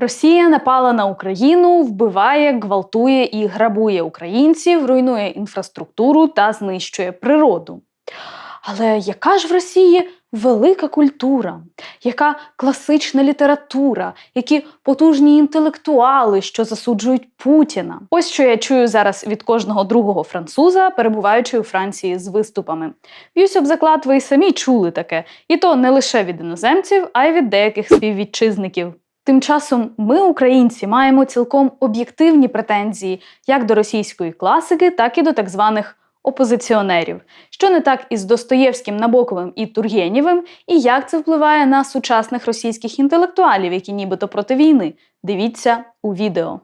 Росія напала на Україну, вбиває, гвалтує і грабує українців, руйнує інфраструктуру та знищує природу. Але яка ж в Росії велика культура, яка класична література, які потужні інтелектуали, що засуджують Путіна? Ось що я чую зараз від кожного другого француза, перебуваючи у Франції з виступами. Б'юсь об заклад, ви й самі чули таке, і то не лише від іноземців, а й від деяких співвітчизників. Тим часом ми, українці, маємо цілком об'єктивні претензії як до російської класики, так і до так званих опозиціонерів. Що не так із Достоєвським, Набоковим і Тургенєвим, і як це впливає на сучасних російських інтелектуалів, які нібито проти війни. Дивіться у відео.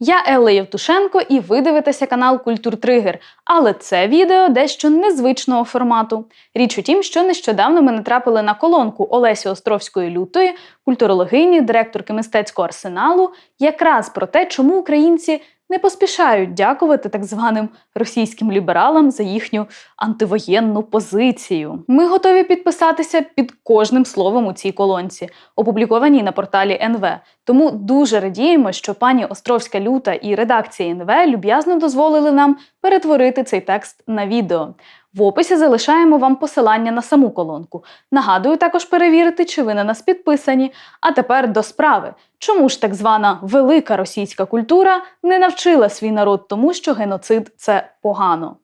Я Елла Євтушенко, і ви дивитеся канал Культур Тригер. Але це відео дещо незвичного формату. Річ у тім, що нещодавно ми натрапили на колонку Олесі Островської лютої, культурологині, директорки мистецького арсеналу, якраз про те, чому українці не поспішають дякувати так званим російським лібералам за їхню антивоєнну позицію. Ми готові підписатися під кожним словом у цій колонці, опублікованій на порталі НВ. Тому дуже радіємо, що пані Островська люта і редакція НВ люб'язно дозволили нам перетворити цей текст на відео. В описі залишаємо вам посилання на саму колонку. Нагадую також перевірити, чи ви на нас підписані. А тепер до справи. Чому ж так звана велика російська культура не навчила свій народ тому, що геноцид це погано?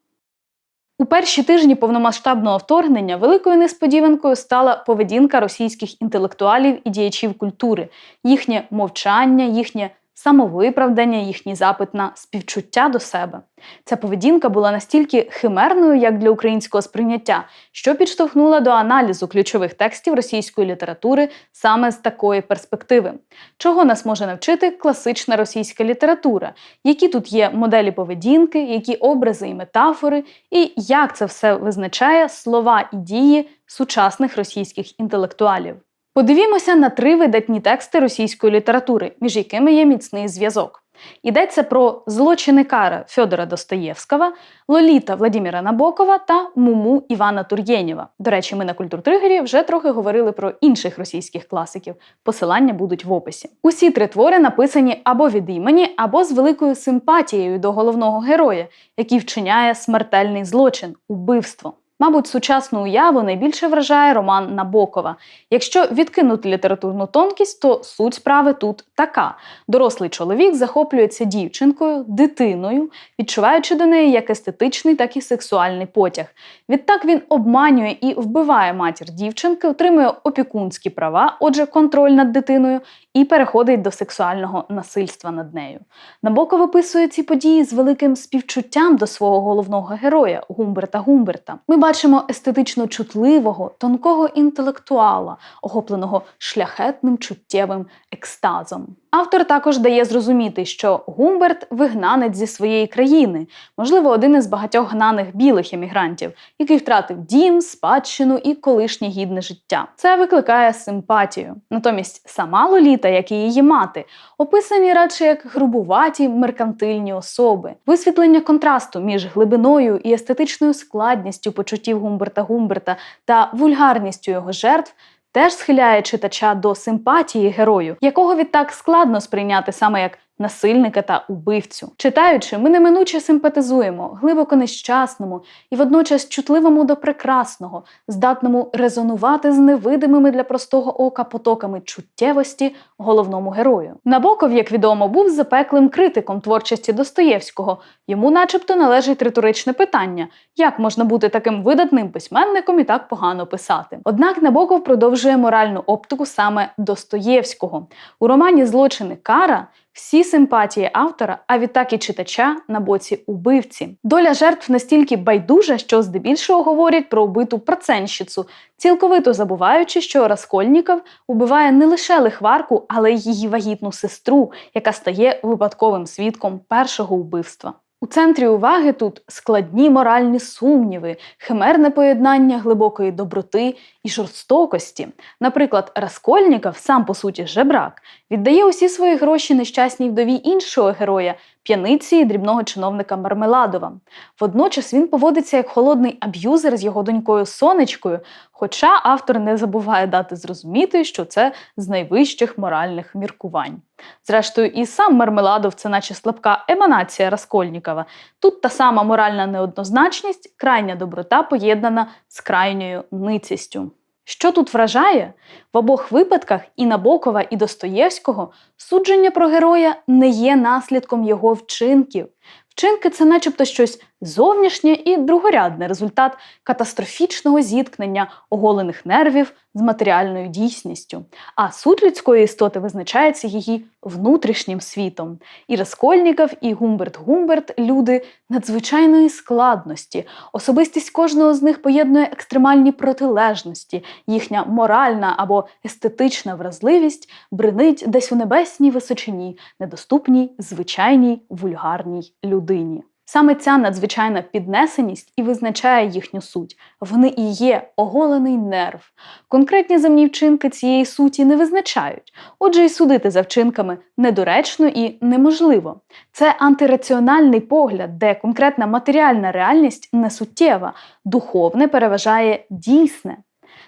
У перші тижні повномасштабного вторгнення великою несподіванкою стала поведінка російських інтелектуалів і діячів культури, їхнє мовчання, їхнє самовиправдання, їхній запит на співчуття до себе. Ця поведінка була настільки химерною, як для українського сприйняття, що підштовхнула до аналізу ключових текстів російської літератури саме з такої перспективи. Чого нас може навчити класична російська література, які тут є моделі поведінки, які образи і метафори, і як це все визначає слова і дії сучасних російських інтелектуалів. Подивімося на три видатні тексти російської літератури, між якими є міцний зв'язок. Йдеться про злочини кара Фьодора Достоєвського, Лоліта Владимира Набокова та Муму Івана Тур'єнєва. До речі, ми на культуртригері вже трохи говорили про інших російських класиків. Посилання будуть в описі. Усі три твори написані або від імені, або з великою симпатією до головного героя, який вчиняє смертельний злочин убивство. Мабуть, сучасну уяву найбільше вражає роман Набокова. Якщо відкинути літературну тонкість, то суть справи тут така: дорослий чоловік захоплюється дівчинкою, дитиною, відчуваючи до неї як естетичний, так і сексуальний потяг. Відтак він обманює і вбиває матір дівчинки, отримує опікунські права, отже, контроль над дитиною, і переходить до сексуального насильства над нею. Набоков описує ці події з великим співчуттям до свого головного героя Гумберта Гумберта. Ми бачимо естетично чутливого, тонкого інтелектуала, охопленого шляхетним чуттєвим екстазом. Автор також дає зрозуміти, що Гумберт вигнанець зі своєї країни, можливо, один із багатьох гнаних білих емігрантів, який втратив дім, спадщину і колишнє гідне життя. Це викликає симпатію. Натомість сама Лоліта, як і її мати, описані радше як грубуваті меркантильні особи, висвітлення контрасту між глибиною і естетичною складністю почуттів Гумберта Гумберта та вульгарністю його жертв теж схиляє читача до симпатії герою, якого відтак складно сприйняти саме як насильника та убивцю. Читаючи, ми неминуче симпатизуємо глибоко нещасному і водночас чутливому до прекрасного, здатному резонувати з невидимими для простого ока потоками чуттєвості головному герою. Набоков, як відомо, був запеклим критиком творчості Достоєвського. Йому, начебто, належить риторичне питання: як можна бути таким видатним письменником і так погано писати? Однак Набоков продовжує моральну оптику саме Достоєвського у романі Злочини Кара. Всі симпатії автора, а відтак і читача на боці убивці. Доля жертв настільки байдужа, що здебільшого говорять про убиту праценщицю, цілковито забуваючи, що Раскольніков убиває не лише лихварку, але й її вагітну сестру, яка стає випадковим свідком першого вбивства. У центрі уваги тут складні моральні сумніви, химерне поєднання глибокої доброти і жорстокості. Наприклад, Раскольніков, сам по суті жебрак, віддає усі свої гроші нещасній вдові іншого героя, п'яниці і дрібного чиновника Мармеладова. Водночас він поводиться як холодний аб'юзер з його донькою Сонечкою, хоча автор не забуває дати зрозуміти, що це з найвищих моральних міркувань. Зрештою, і сам Мармеладов це наче слабка еманація Раскольнікова. Тут та сама моральна неоднозначність, крайня доброта поєднана з крайньою ницістю. Що тут вражає? В обох випадках і Набокова, і Достоєвського судження про героя не є наслідком його вчинків. Вчинки це начебто щось зовнішнє і другорядне результат катастрофічного зіткнення оголених нервів з матеріальною дійсністю. А суть людської істоти визначається її внутрішнім світом. І Раскольніков, і Гумберт Гумберт люди надзвичайної складності. Особистість кожного з них поєднує екстремальні протилежності, їхня моральна або естетична вразливість бринить десь у небесній височині, недоступній, звичайній, вульгарній людині. Саме ця надзвичайна піднесеність і визначає їхню суть. Вони і є оголений нерв. Конкретні земні вчинки цієї суті не визначають, отже, і судити за вчинками недоречно і неможливо. Це антираціональний погляд, де конкретна матеріальна реальність не суттєва, духовне переважає дійсне.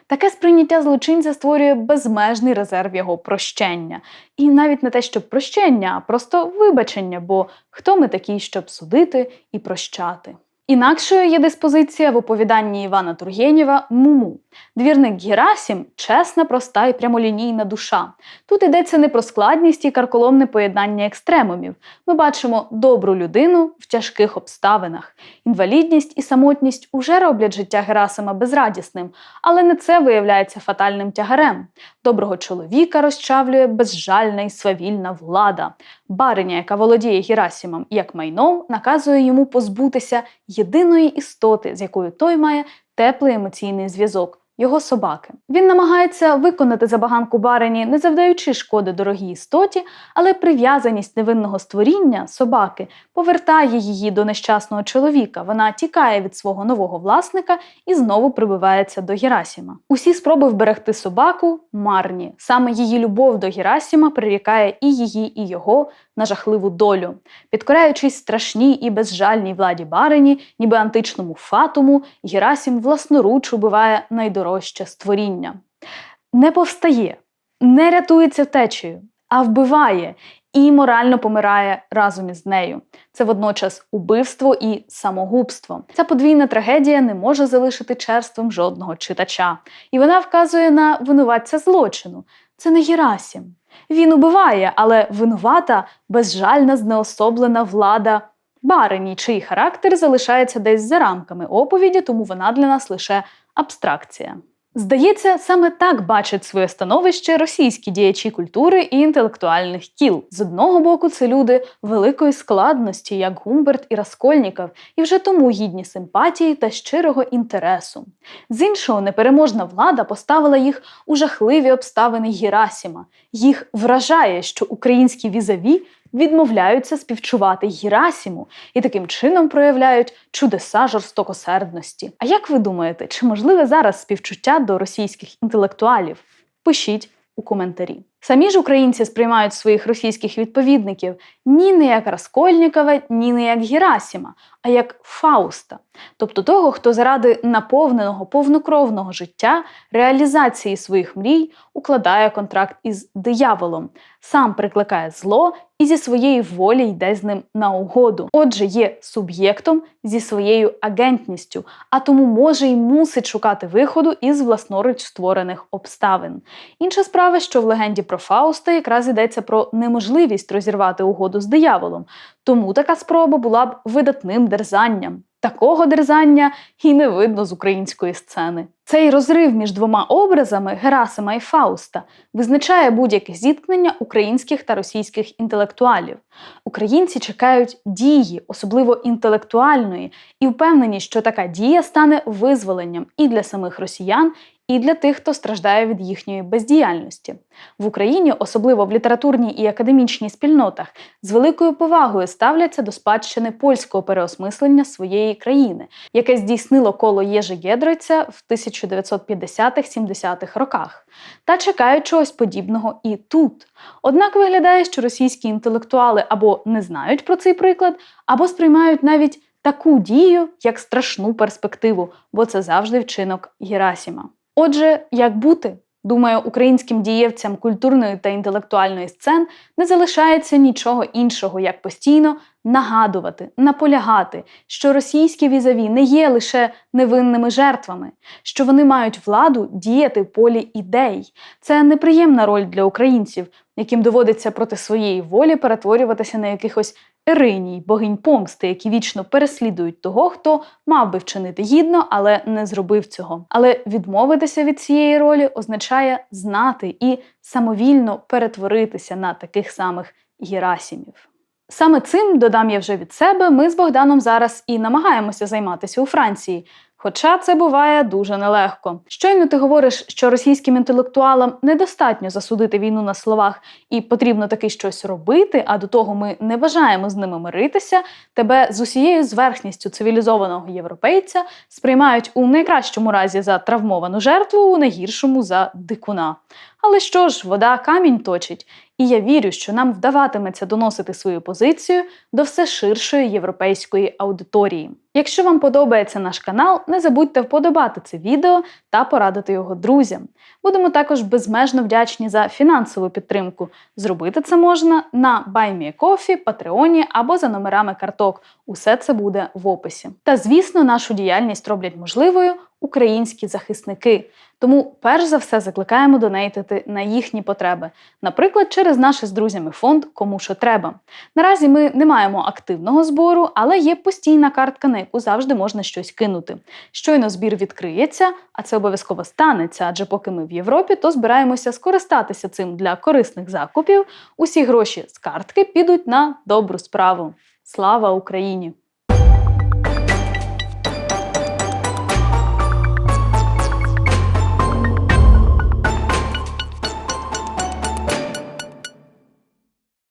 Таке сприйняття злочинця створює безмежний резерв його прощення. І навіть не те, щоб прощення, а просто вибачення, бо хто ми такі, щоб судити і прощати. Інакшою є диспозиція в оповіданні Івана Тургенєва Муму. Двірник Герасім чесна, проста і прямолінійна душа. Тут йдеться не про складність і карколомне поєднання екстремумів. Ми бачимо добру людину в тяжких обставинах. Інвалідність і самотність уже роблять життя Герасима безрадісним, але не це виявляється фатальним тягарем. Доброго чоловіка розчавлює безжальна і свавільна влада. Бариня, яка володіє Герасимом як майном, наказує йому позбутися єдиної істоти, з якою той має теплий емоційний зв'язок. Його собаки. Він намагається виконати забаганку барині, не завдаючи шкоди дорогій істоті, але прив'язаність невинного створіння собаки повертає її до нещасного чоловіка. Вона тікає від свого нового власника і знову прибивається до Герасіма. Усі спроби вберегти собаку марні. Саме її любов до Герасіма прирікає і її, і його на жахливу долю, підкоряючись страшній і безжальній владі барині, ніби античному фатуму, Герасім власноруч убиває найдорожче створіння. Не повстає, не рятується втечею, а вбиває і морально помирає разом із нею. Це водночас убивство і самогубство. Ця подвійна трагедія не може залишити черством жодного читача, і вона вказує на винуватця злочину. Це не Герасім. Він убиває, але винувата, безжальна, знеособлена влада барині, чий характер залишається десь за рамками оповіді, тому вона для нас лише абстракція. Здається, саме так бачать своє становище російські діячі культури і інтелектуальних кіл. З одного боку, це люди великої складності, як Гумберт і Раскольніков, і вже тому гідні симпатії та щирого інтересу. З іншого, непереможна влада поставила їх у жахливі обставини Герасіма. Їх вражає, що українські візаві відмовляються співчувати Герасіму і таким чином проявляють чудеса жорстокосердності. А як ви думаєте, чи можливе зараз співчуття до російських інтелектуалів? Пишіть у коментарі. Самі ж українці сприймають своїх російських відповідників ні не як Раскольнікова, ні не як Герасіма, а як Фауста, тобто того, хто заради наповненого повнокровного життя, реалізації своїх мрій укладає контракт із дияволом, сам прикликає зло і зі своєї волі йде з ним на угоду. Отже, є суб'єктом зі своєю агентністю, а тому може й мусить шукати виходу із власноруч створених обставин. Інша справа, що в легенді про Фауста якраз йдеться про неможливість розірвати угоду з дияволом, тому така спроба була б видатним дерзанням. Такого дерзання і не видно з української сцени. Цей розрив між двома образами Герасима і Фауста визначає будь-яке зіткнення українських та російських інтелектуалів. Українці чекають дії, особливо інтелектуальної, і впевнені, що така дія стане визволенням і для самих росіян, і для тих, хто страждає від їхньої бездіяльності. В Україні, особливо в літературній і академічній спільнотах, з великою повагою ставляться до спадщини польського переосмислення своєї країни, яке здійснило коло Єжи Гедройця в 1950-70-х роках та чекають чогось подібного і тут. Однак виглядає, що російські інтелектуали або не знають про цей приклад, або сприймають навіть таку дію як страшну перспективу, бо це завжди вчинок Герасіма. Отже, як бути? Думаю, українським дієвцям культурної та інтелектуальної сцен не залишається нічого іншого, як постійно нагадувати, наполягати, що російські візаві не є лише невинними жертвами, що вони мають владу діяти в полі ідей. Це неприємна роль для українців, яким доводиться проти своєї волі перетворюватися на якихось ериній, богинь помсти, які вічно переслідують того, хто мав би вчинити гідно, але не зробив цього. Але відмовитися від цієї ролі означає знати і самовільно перетворитися на таких самих Герасімів. Саме цим, додам я вже від себе, ми з Богданом зараз і намагаємося займатися у Франції. Хоча це буває дуже нелегко. Щойно ти говориш, що російським інтелектуалам недостатньо засудити війну на словах і потрібно таки щось робити, а до того ми не бажаємо з ними миритися. Тебе з усією зверхністю цивілізованого європейця сприймають у найкращому разі за травмовану жертву, у найгіршому за дикуна. Але що ж, вода камінь точить, і я вірю, що нам вдаватиметься доносити свою позицію до все ширшої європейської аудиторії. Якщо вам подобається наш канал, не забудьте вподобати це відео та порадити його друзям. Будемо також безмежно вдячні за фінансову підтримку. Зробити це можна на BuyMeACoffee, Патреоні або за номерами карток. Усе це буде в описі. Та звісно, нашу діяльність роблять можливою українські захисники. Тому, перш за все, закликаємо донейтити на їхні потреби, наприклад, через наш з друзями фонд Кому що треба. Наразі ми не маємо активного збору, але є постійна картка, на яку завжди можна щось кинути. Щойно збір відкриється, а це обов'язково станеться, адже поки ми в Європі, то збираємося скористатися цим для корисних закупів. Усі гроші з картки підуть на добру справу. Слава Україні!